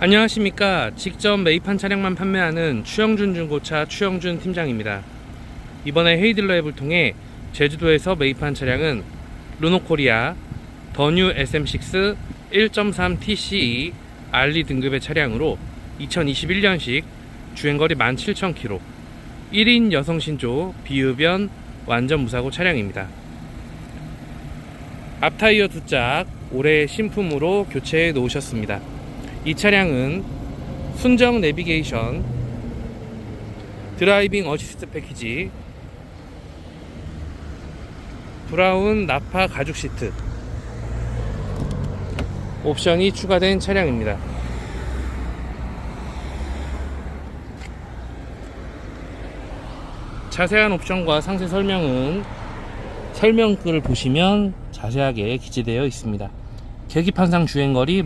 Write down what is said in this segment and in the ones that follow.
안녕하십니까. 직접 매입한 차량만 판매하는 추영준 중고차 추영준 팀장입니다. 이번에 헤이딜러 앱을 통해 제주도에서 매입한 차량은 르노코리아 더뉴 SM6 1.3 TCE 알리 등급의 차량으로 2021년식 주행거리 17,000km 1인 여성 신조 비흡연 완전 무사고 차량입니다. 앞타이어 두짝 올해 신품으로 교체해 놓으셨습니다. 이 차량은 순정 내비게이션 드라이빙 어시스트 패키지 브라운 나파 가죽 시트 옵션이 추가된 차량입니다. 자세한 옵션과 상세 설명은 설명글을 보시면 자세하게 기재되어 있습니다. 계기판상 주행거리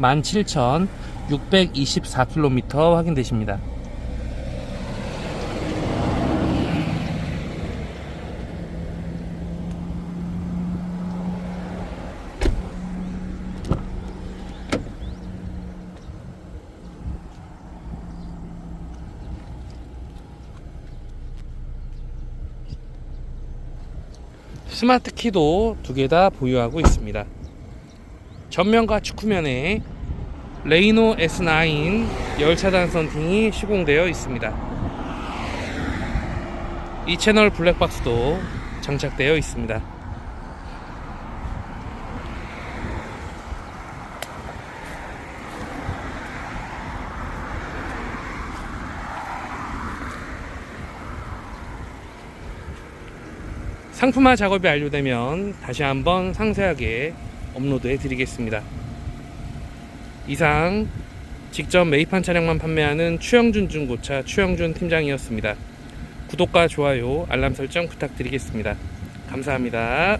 17,624km 확인되십니다. 스마트 키도 두 개 다 보유하고 있습니다. 전면과 측후면에 레이노 S9 열차단 선팅이 시공되어 있습니다. 이 채널 블랙박스도 장착되어 있습니다. 상품화 작업이 완료되면 다시 한번 상세하게 업로드해 드리겠습니다. 이상 직접 매입한 차량만 판매하는 추영준 중고차 추영준 팀장이었습니다. 구독과 좋아요, 알람 설정 부탁드리겠습니다. 감사합니다.